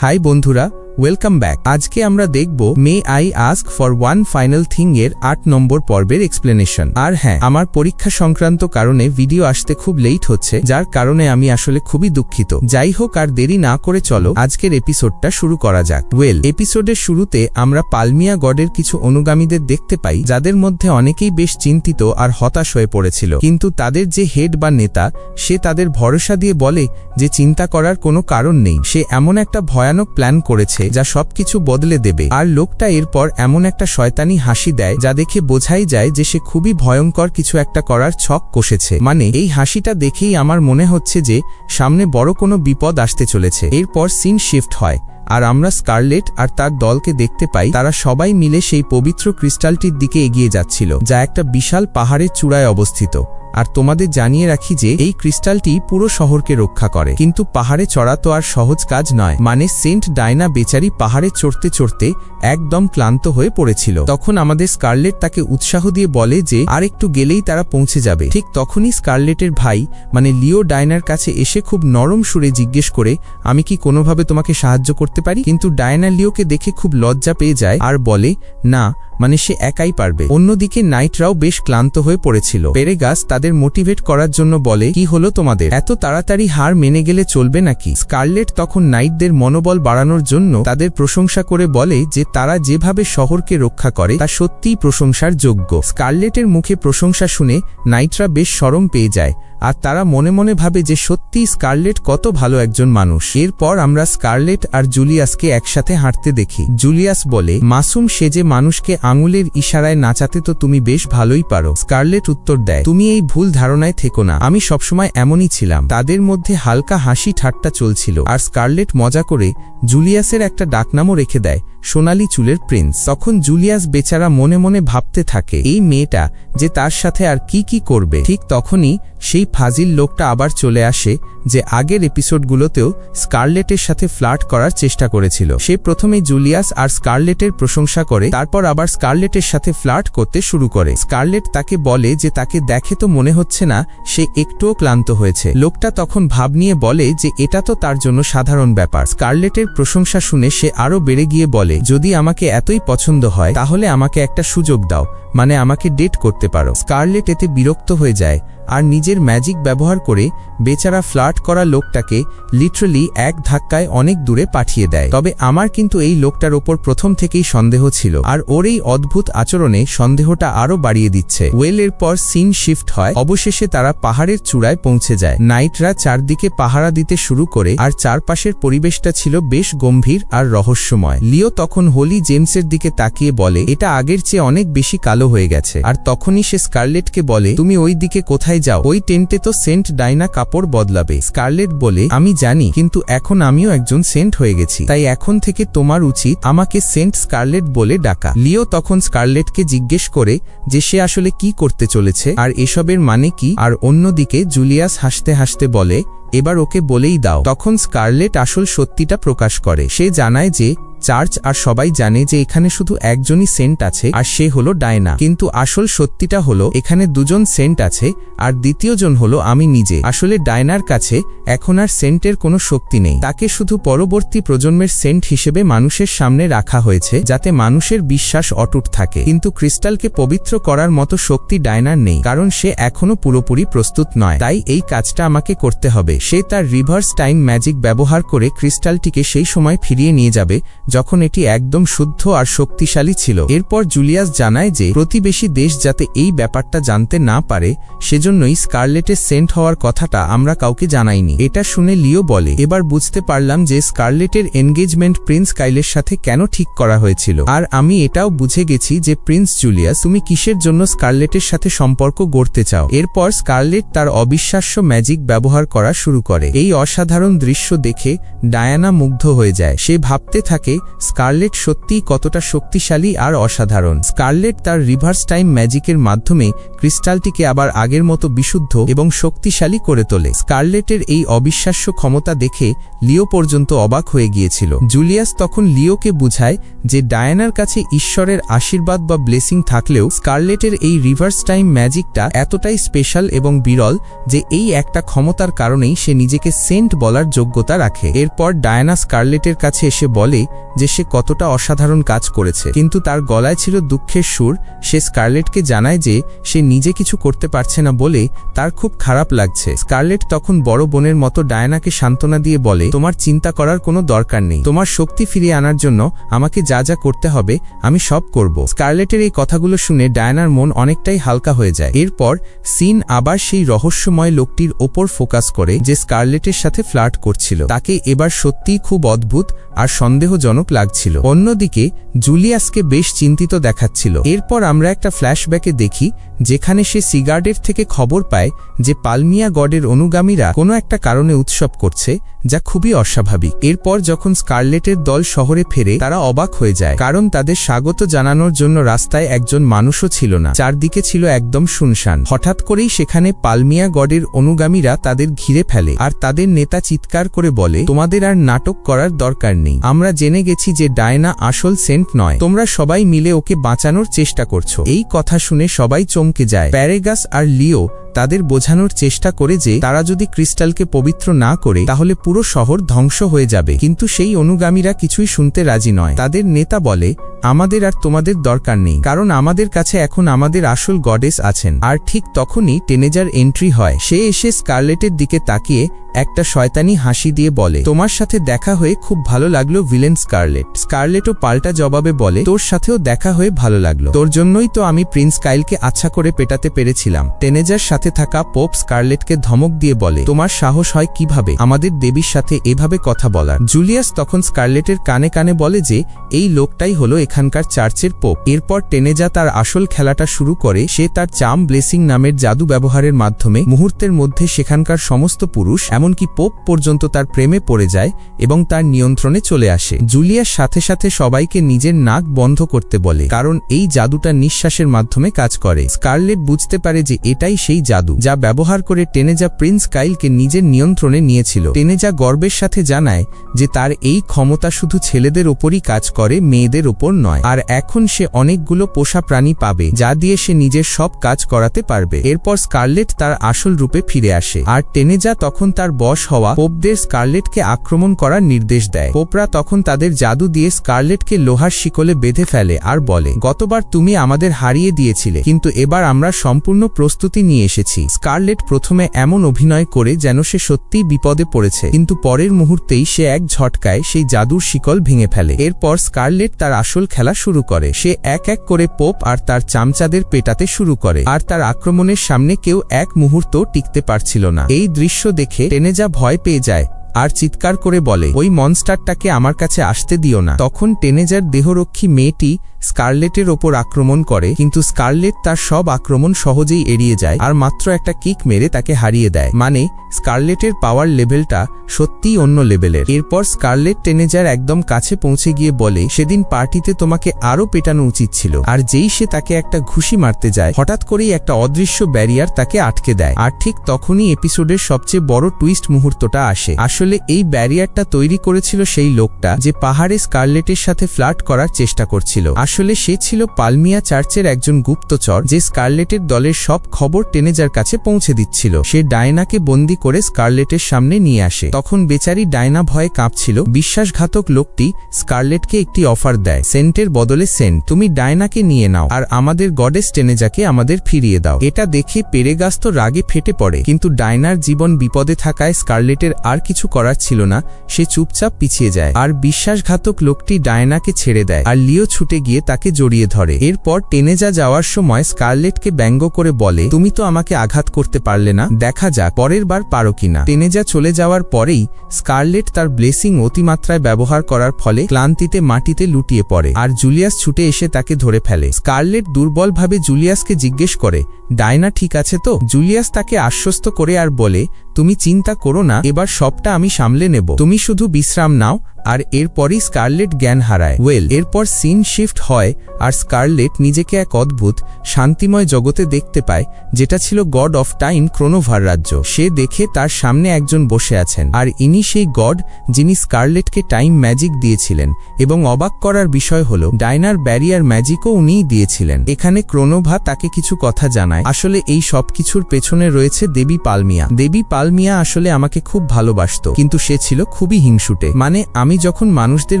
High বন্ধুরা welcome back আজকে আমরা দেখব may I ask for one final thing এর আট নম্বর পর্বের এক্সপ্লেনেশন আর হ্যাঁ আমার পরীক্ষা সংক্রান্ত কারণে ভিডিও আসতে খুব লেট হচ্ছে, যার কারণে আমি আসলে খুবই দুঃখিত। যাই হোক, আর দেরি না করে চলো আজকের এপিসোডটা শুরু করা যাক। ওয়েল এপিসোডের শুরুতে আমরা পালমিয়া গডের কিছু অনুগামীদের দেখতে পাই, যাদের মধ্যে অনেকেই বেশ চিন্তিত আর হতাশ হয়ে পড়েছিল। কিন্তু তাদের যে হেড বা নেতা, সে তাদের ভরসা দিয়ে বলে যে চিন্তা করার কোনো কারণ নেই। সে এমন একটা ভয়ানক প্ল্যান করেছে যা সবকিছু বদলে দেবে। আর লোকটা এরপর এমন একটা শয়তানি হাসি দেয় যা দেখে বোঝাই যায় যে সে খুবই ভয়ঙ্কর কিছু একটা করার ছক কষেছে। মানে এই হাসিটা দেখেই আমার মনে হচ্ছে যে সামনে বড় কোনো বিপদ আসতে চলেছে। এরপর সিন শিফট হয়, আর আমরা স্কারলেট আর তার দলকে দেখতে পাই, তারা সবাই মিলে সেই পবিত্র ক্রিস্টালটির দিকে এগিয়ে যাচ্ছিল, যা একটা বিশাল পাহাড়ের চূড়ায় অবস্থিত। আর তোমাদের জানিয়ে রাখি যে এই ক্রিস্টালটি পুরো শহরকে রক্ষা করে। কিন্তু পাহাড়ে চড়া তো আর সহজ কাজ নয়। মানে সেন্ট ডায়না বেচারি পাহাড়ে চড়তে চড়তে একদম ক্লান্ত হয়ে পড়েছিল। তখন আমাদের স্কারলেট তাকে উৎসাহ দিয়ে বলে যে, আর একটু গেলেই তারা পৌঁছে যাবে। ঠিক তখনই স্কারলেটের ভাই মানে লিও ডায়নার কাছে এসে খুব নরম সুরে জিজ্ঞেস করে, আমি কি কোনোভাবে তোমাকে সাহায্য করতে পারি? কিন্তু ডায়না লিওকে দেখে খুব লজ্জা পেয়ে যায় আর বলে, না মানে সে একাই পারবে। অন্যদিকে নাইটরাও বেশ ক্লান্ত হয়ে পড়েছিল। পেরেগাস তাদের মোটিভেট করার জন্য বলে, কি হলো তোমাদের? এত তাড়াতাড়ি হার মেনে গেলে চলবে নাকি? স্কারলেট তখন নাইটদের মনোবল বাড়ানোর জন্য তাদের প্রশংসা করে বলে যে তারা যেভাবে শহরকে রক্ষা করে, তা সত্যিই প্রশংসার যোগ্য। স্কারলেটের মুখে প্রশংসা শুনে নাইটরা বেশ সরম পেয়ে যায়। আর তারা মনে মনে ভাবে যে সত্যি স্কারলেট কত ভালো একজন মানুষ। এরপর আমরা স্কারলেট আর জুলিয়াসকে একসাথে হাঁটতে দেখি। জুলিয়াস বলে, মাসুম সেজে মানুষকে আঙুলের ইশারায় নাচাতে তো তুমি বেশ ভালোই পারো। স্কারলেট উত্তর দেয়, তুমি এই ভুল ধারণায় থেকো না। আমি সবসময় এমনই ছিলাম। তাদের মধ্যে হালকা হাসি ঠাট্টা চলছিল। আর স্কারলেট মজা করে জুলিয়াসের একটা ডাকনামও রেখে দেয় সোনালি চুলের প্রিন্স। তখন জুলিয়াস বেচারা মনে মনে ভাবতে থাকে, এই মেয়েটা যে তার সাথে আর কি কি করবে? ঠিক তখনই সেই ফাজিল লোকটা আবার চলে আসে, যে আগের এপিসোডগুলোতেও স্কারলেটের সাথে ফ্লার্ট করার চেষ্টা করেছিল। সে প্রথমে জুলিয়াস আর স্কারলেটের প্রশংসা করে, তারপর আবার স্কারলেটের সাথে ফ্লার্ট করতে শুরু করে। স্কারলেট তাকে বলে যে তাকে দেখে তো মনে হচ্ছে না, সে একটুও ক্লান্ত হয়েছে। লোকটা তখন ভাব নিয়ে বলে যে এটা তো তার জন্য সাধারণ ব্যাপার। স্কারলেটের প্রশংসা শুনে সে আরও বেড়ে গিয়ে বলে যদি আমাকে এতই পছন্দ হয়, তাহলে আমাকে একটা সুযোগ দাও মানে আমাকে ডেট করতে পারো। স্কারলেট এতে বিরক্ত হয়ে যায় আর নিজের ম্যাজিক ব্যবহার করে বেচারা ফ্লার্ট করা লোকটাকে লিটারালি এক ধাক্কায় অনেক দূরে পাঠিয়ে দেয়। তবে আমার কিন্তু এই লোকটার ওপর প্রথম থেকেই সন্দেহ ছিল আর ওর এই অদ্ভুত আচরণে সন্দেহটা আরও বাড়িয়ে দিচ্ছে। ওয়েলের পর সিন শিফট হয়। অবশেষে তারা পাহাড়ের চূড়ায় পৌঁছে যায়। নাইটরা চারদিকে পাহারা দিতে শুরু করে আর চারপাশের পরিবেশটা ছিল বেশ গম্ভীর আর রহস্যময়। লিও তখন হোলি জেমসের দিকে তাকিয়ে বলে, এটা আগের চেয়ে অনেক বেশি কালো হয়ে গেছে। আর তখনই সে স্কারলেটকে বলে, তুমি ওই দিকে কোথায় যাও? ওই টেন্টে তো সেন্ট ডাইনা কাপড় বদলাবে। স্কারলেট বলে, আমি জানি, কিন্তু এখন আমিও একজন সেন্ট হয়ে গেছি। তাই এখন থেকে তোমার উচিত আমাকে সেন্ট স্কারলেট বলে ডাকা। লিও তখন স্কারলেটকে জিজ্ঞেস করে যে সে আসলে কি করতে চলেছে, আর এসবের মানে কি? আর অন্যদিকে জুলিয়াস হাসতে হাসতে বলে, এবার ওকে বলেই দাও। তখন স্কারলেট আসল সত্যিটা প্রকাশ করে। সে জানায় যে চার্চ আর সবাই জানে যে এখানে শুধু একজনই সেন্ট আছে আর সে হলো ডায়না। কিন্তু আসল সত্যিটা হলো, এখানে দুজন সেন্ট আছে আর দ্বিতীয়জন হলো আমি নিজে। আসলে ডায়নার কাছে এখন আর সেন্টের কোনো শক্তি নেই। তাকে শুধু পরবর্তী প্রজন্মের সেন্ট হিসেবে মানুষের সামনে রাখা হয়েছে যাতে মানুষের বিশ্বাস অটুট থাকে। কিন্তু ক্রিস্টালকে পবিত্র করার মতো শক্তি ডায়নার নেই, কারণ সে এখনও পুরোপুরি প্রস্তুত নয়। তাই এই কাজটা আমাকে করতে হবে। সে তার রিভার্স টাইম ম্যাজিক ব্যবহার করে ক্রিস্টালটিকে সেই সময় ফিরিয়ে নিয়ে যাবে যখন এটি একদম শুদ্ধ আর শক্তিশালী ছিল। এরপর জুলিয়াস জানায় যে, প্রতিবেশী দেশ যাতে এই ব্যাপারটা জানতে না পারে, সেজন্যই স্কারলেটের সেন্ট হওয়ার কথাটা আমরা কাউকে জানাইনি। এটা শুনে লিও বলে, এবার বুঝতে পারলাম যে স্কারলেটের এনগেজমেন্ট প্রিন্স কাইলের সাথে কেন ঠিক করা হয়েছিল। আর আমি এটাও বুঝে গেছি যে, প্রিন্স জুলিয়াস, তুমি কিসের জন্য স্কারলেটের সাথে সম্পর্ক গড়তে চাও? এরপর স্কারলেট তার অবিশ্বাস্য ম্যাজিক ব্যবহার করা শুরু করে। এই অসাধারণ দৃশ্য দেখে ডায়ানা মুগ্ধ হয়ে যায়। সে ভাবতে থাকে স্কারলেট সত্যিই কতটা শক্তিশালী আর অসাধারণ। স্কারলেট তার রিভার্স টাইম ম্যাজিকের মাধ্যমে ক্রিস্টালটিকে আবার আগের মতো বিশুদ্ধ এবং শক্তিশালী করে তোলে। স্কারলেটের এই অবিশ্বাস্য ক্ষমতা দেখে লিও পর্যন্ত অবাক হয়ে গিয়েছিল। জুলিয়াস তখন লিওকে বুঝায় যে ডায়ানার কাছে ঈশ্বরের আশীর্বাদ বা ব্লেসিং থাকলেও স্কারলেটের এই রিভার্স টাইম ম্যাজিকটা এতটাই স্পেশাল এবং বিরল যে এই একটা ক্ষমতার কারণেই সে নিজেকে সেন্ট বলার যোগ্যতা রাখে। এরপর ডায়ানা স্কারলেটের কাছে এসে বলে যে সে কতটা অসাধারণ কাজ করেছে। কিন্তু তার গলায় ছিল দুঃখের সুর। সে স্কারলেটকে জানায় যে সে নিজে কিছু করতে পারছে না বলে তার খুব খারাপ লাগছে। স্কারলেট তখন বড় বোনের মতো ডায়নাকে সান্ত্বনা দিয়ে বলে, তোমার চিন্তা করার কোনো দরকার নেই। তোমার শক্তি ফিরিয়ে আনার জন্য আমাকে যা যা করতে হবে, আমি সব করব। স্কারলেটের এই কথাগুলো শুনে ডায়নার মন অনেকটাই হালকা হয়ে যায়। এরপর সিন আবার সেই রহস্যময় লোকটির ওপর ফোকাস করে, যে স্কারলেটের সাথে ফ্লার্ট করছিল। তাকে এবার সত্যিই খুব অদ্ভুত আর সন্দেহজনক লাগছিল। অন্যদিকে, জুলিয়াসকে বেশ চিন্তিত দেখাচ্ছিল। এরপর আমরা একটা ফ্ল্যাশব্যাকে দেখি, যেখানে সে সিগার্ডের থেকে খবর পায় যে পালমিয়া গডের অনুগামীরা কোনো একটা কারণে উৎসব করছে, যা খুবই অস্বাভাবিক। এরপর যখন স্কারলেটের দল শহরে ফেরে, তারা অবাক হয়ে যায়, কারণ তাদের স্বাগত জানানোর জন্য রাস্তায় একজন মানুষও ছিল না। চারদিকে ছিল একদম শুনশান। হঠাৎ করেই সেখানে পালমিয়া গডের অনুগামীরা তাদের ঘিরে ফেলে, আর তাদের নেতা চিৎকার করে বলে, তোমাদের আর নাটক করার দরকার নেই। আমরা জেনে গেছি যে ডায়না আসল সেন্ট নয়। তোমরা সবাই মিলে ওকে বাঁচানোর চেষ্টা করছ। এই কথা শুনে সবাই চমকে যায়। প্যারেগাস আর লিও তাদের বোঝানোর চেষ্টা করে যে তারা যদি ক্রিস্টালকে পবিত্র না করে, তাহলে পুরো শহর ধ্বংস হয়ে যাবে। কিন্তু সেই অনুগামীরা কিছুই শুনতে রাজি নয়। তাদের নেতা বলে, আমাদের আর তোমাদের দরকার নেই। কারণ আমাদের কাছে এখন আমাদের আসল গডেস আছেন। আর ঠিক তখনই টেনেজার এন্ট্রি হয়। সে এসে স্কারলেটের দিকে তাকিয়ে একটা শয়তানি হাসি দিয়ে বলে, তোমার সাথে দেখা হয়ে খুব ভালো লাগল ভিলেন স্কারলেট। স্কারলেটও পাল্টা জবাবে বলে, তোর সাথেও দেখা হয়ে ভালো লাগল। তোর জন্যই তো আমি প্রিন্স কাইলকে আচ্ছা করে পেটাতে পেরেছিলাম। টেনেজার সাথে থাকা পোপ স্কারলেটকে ধমক দিয়ে বলে, তোমার সাহস হয় কীভাবে? আমাদের দেবীর সাথে এভাবে কথা বলার। জুলিয়াস তখন স্কারলেটের কানে কানে বলে যে, এই লোকটাই হলো এখানকার চার্চের পোপ। এরপর টেনেজা তার আসল খেলাটা শুরু করে, সে তার চাম ব্লেসিং নামের জাদু ব্যবহারের মাধ্যমে মুহূর্তের মধ্যে সেখানকার সমস্ত পুরুষ, এমনকি পোপ পর্যন্ত তার প্রেমে পড়ে যায় এবং তার নিয়ন্ত্রণে চলে আসে। জুলিয়াস সাথে সাথে সবাইকে নিজের নাক বন্ধ করতে বলে, কারণ এই জাদুটা নিঃশ্বাসের মাধ্যমে কাজ করে। স্কারলেট বুঝতে পারে যে এটাই সেই জাদু, যা ব্যবহার করে টেনেজা প্রিন্স কাইলকে নিজের নিয়ন্ত্রণে নিয়েছিল। টেনেজা গর্বের সাথে জানায় যে তার এই ক্ষমতা শুধু ছেলেদের ওপরই কাজ করে, মেয়েদের ওপর নয়। আর এখন সে অনেকগুলো পোষা প্রাণী পাবে, যা দিয়ে সে নিজের সব কাজ করাতে পারবে। এরপর স্কারলেট তার আসল রূপে ফিরে আসে। আর টেনেজা তখন তার বশ হওয়া পোপদের স্কারলেটকে আক্রমণ করার নির্দেশ দেয়। পোপরা তখন তাদের জাদু দিয়ে স্কারলেটকে লোহার শিকলে বেঁধে ফেলে আর বলে, গতবার তুমি আমাদের হারিয়ে দিয়েছিলে, কিন্তু এবার আমরা সম্পূর্ণ প্রস্তুতি নিয়ে এসেছি। স্কারলেট প্রথমে এমন অভিনয় করে যেন সে সত্যিই বিপদে পড়েছে। কিন্তু পরের মুহূর্তেই সে এক ঝটকায় সেই জাদুর শিকল ভেঙে ফেলে। এরপর স্কারলেট তার আসল খেলা শুরু করে। সে এক এক করে পোপ আর তার চামচাদের পেটাতে শুরু করে। আর তার আক্রমণের সামনে কেউ এক মুহূর্ত টিকতে পারছিল না। এই দৃশ্য দেখে টেনেজা ভয় পেয়ে যায়। আর চিৎকার করে বলে, ওই মনস্টারটাকে আমার কাছে আসতে দিও না। তখন টেনেজার দেহরক্ষী মেয়েটি স্কারলেটের ওপর আক্রমণ করে, কিন্তু স্কারলেট তার সব আক্রমণ সহজেই এড়িয়ে যায় আর মাত্র একটা কিক মেরে তাকে হারিয়ে দেয়। মানে স্কারলেটের পাওয়ার লেভেলটা সত্যিই অন্য লেভেলের। এরপর স্কারলেট টেনেজার একদম কাছে পৌঁছে গিয়ে বলে, সেদিন পার্টিতে তোমাকে আরও পেটানো উচিত ছিল। আর যেই সে তাকে একটা ঘুষি মারতে যায়, হঠাৎ করেই একটা অদৃশ্য ব্যারিয়ার তাকে আটকে দেয়। আর ঠিক তখনই এপিসোডের সবচেয়ে বড় টুইস্ট মুহূর্তটা আসে। আসলে এই ব্যারিয়ারটা তৈরি করেছিল সেই লোকটা যে পাহাড়ে স্কারলেটের সাথে ফ্লার্ট করার চেষ্টা করছিল। আসলে সে ছিল পালমিয়া চার্চের একজন গুপ্তচর যে স্কারলেটের দলের সব খবর টেনেজার কাছে পৌঁছে দিচ্ছিল। সে ডায়নাকে বন্দি করে স্কারলেটের সামনে নিয়ে আসে। তখন বেচারি ডায়না ভয়ে কাঁপছিল। বিশ্বাসঘাতক লোকটি স্কারলেটকে একটি অফার দেয়। সেন্টের বদলে সেন্ট, তুমি ডায়নাকে নিয়ে নাও আর আমাদের গডেস টেনেজাকে আমাদের ফিরিয়ে দাও। এটা দেখে পেরেগাস্ত রাগে ফেটে পড়ে। কিন্তু ডায়নার জীবন বিপদে থাকায় স্কারলেটের আর কিছু করার ছিল না, সে চুপচাপ পিছিয়ে যায়। আর বিশ্বাসঘাতক লোকটি ডায়নাকে ছেড়ে দেয় আর লিও ছুটে গিয়ে তাকে জড়িয়ে ধরে। এরপর টেনেজা যাওয়ার সময় স্কারলেটকে ব্যঙ্গ করে বলে, তুমি তো আমাকে আঘাত করতে পারলে না, দেখা যাক পরের বার পারো কিনা। টেনেজা চলে যাওয়ার পরেই স্কারলেট তার ব্লেসিং অতিমাত্রায় ব্যবহার করার ফলে ক্লান্তিতে মাটিতে লুটিয়ে পড়ে আর জুলিয়াস ছুটে এসে তাকে ধরে ফেলে। স্কারলেট দুর্বলভাবে জুলিয়াসকে জিজ্ঞেস করে, ডায়না ঠিক আছে তো? জুলিয়াস তাকে আশ্বস্ত করে আর বলে, তুমি চিন্তা করো না, এবার সবটা আমি সামলে নেব। তুমি শুধু বিশ্রাম নাও আর এরপরই স্কারলেট জ্ঞান হারায়। ওয়েল, এরপর সিন শিফট হয় আর স্কারলেট নিজেকে এক অদ্ভুত, শান্তিময় জগতে দেখতে পায়, যেটা ছিল গড অফ টাইম ক্রোনোভার রাজ্য। সে দেখে তার সামনে একজন বসে আছেন। আর ইনি সেই গড যিনি স্কারলেটকে টাইম ম্যাজিক দিয়েছিলেন এবং অবাক করার বিষয় হল, ডাইনার ব্যারিয়ার ম্যাজিকও উনিই দিয়েছিলেন। এখানে ক্রোনোভা তাকে কিছু কথা জানায়। আসলে এই সব কিছুর পেছনে রয়েছে দেবী পালমিয়া। দেবী পালমিয়া আসলে আমাকে খুব ভালোবাসতো, কিন্তু সে ছিল খুবই হিংসুটে। মানে আমি যখন মানুষদের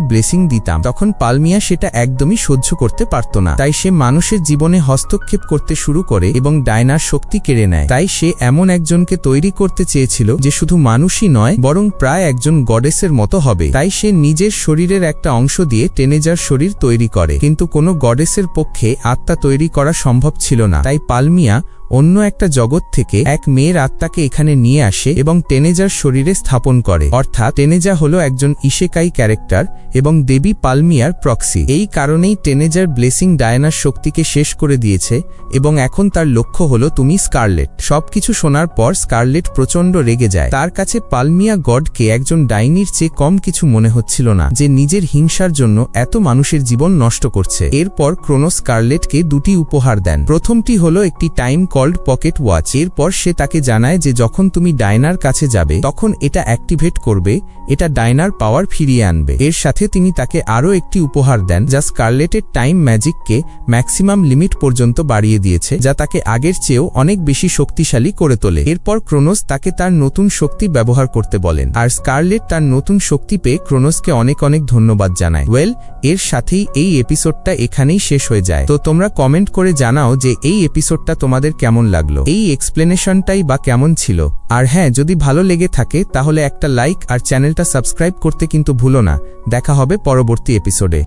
ব্লেসিং দিতাম, তখন পালমিয়া সেটা একদমই সহ্য করতে পারত না। তাই সে মানুষের জীবনে হস্তক্ষেপ করতে শুরু করে এবং ডায়নার শক্তি কেড়ে নেয়। তাই সে এমন একজনকে তৈরি করতে চেয়েছিল যে শুধু মানুষই নয়, বরং প্রায় একজন গডেসের মতো হবে। তাই সে নিজের শরীরের একটা অংশ দিয়ে টেনেজার শরীর তৈরি করে। কিন্তু কোনো গডেসের পক্ষে আত্মা তৈরি করা সম্ভব ছিল না। তাই পালমিয়া অন্য একটা জগৎ থেকে এক মেয়ের আত্মাকে এখানে নিয়ে আসে এবং টেনেজার শরীরে স্থাপন করে। অর্থাৎ টেনেজা হলো একজন ইশেকাই ক্যারেক্টার এবং দেবী পালমিয়ার প্রক্সি। এই কারণেই টেনেজার ব্লেসিং ডায়নার শক্তিকে শেষ করে দিয়েছে এবং এখন তার লক্ষ্য হলো তুমি স্কারলেট। সবকিছু শোনার পর স্কারলেট প্রচণ্ড রেগে যায়। তার কাছে পালমিয়া গডকে একজন ডাইনির চেয়ে কম কিছু মনে হচ্ছিল না, যে নিজের হিংসার জন্য এত মানুষের জীবন নষ্ট করছে। এরপর ক্রোনো স্কারলেটকে দুটি উপহার দেন। প্রথমটি হলো একটি টাইম কল্ড পকেট ওয়াচ এরপর সে তাকে জানায় যে যখন তুমি ডায়নার কাছে যাবে, তখন এটা অ্যাক্টিভেট করবে, এটা ডায়নার পাওয়ার ফিরিয়ে আনবে। এর সাথে তিনি তাকে আরও একটি উপহার দেন, যা স্কারলেটের টাইম ম্যাজিককে ম্যাক্সিমাম লিমিট পর্যন্ত বাড়িয়ে দিয়েছে, যা তাকে আগের চেয়েও অনেক বেশি শক্তিশালী করে তোলে। এরপর ক্রোনোস তাকে তার নতুন শক্তি ব্যবহার করতে বলেন, আর স্কারলেট তার নতুন শক্তি পেয়ে ক্রোনোসকে অনেক অনেক ধন্যবাদ জানায়। ওয়েল এর সাথেই এই এপিসোডটা এখানেই শেষ হয়ে যায়। তো তোমরা কমেন্ট করে জানাও যে এই এপিসোডটা তোমাদের কেমন লাগল? এই এক্সপ্লেনেশনটাই বা কেমন ছিল? আর হ্যাঁ যদি ভালো লেগে থাকে, তাহলে একটা লাইক আর চ্যানেলটা সাবস্ক্রাইব করতে কিন্তু ভুলো না। দেখা হবে পরবর্তী এপিসোডে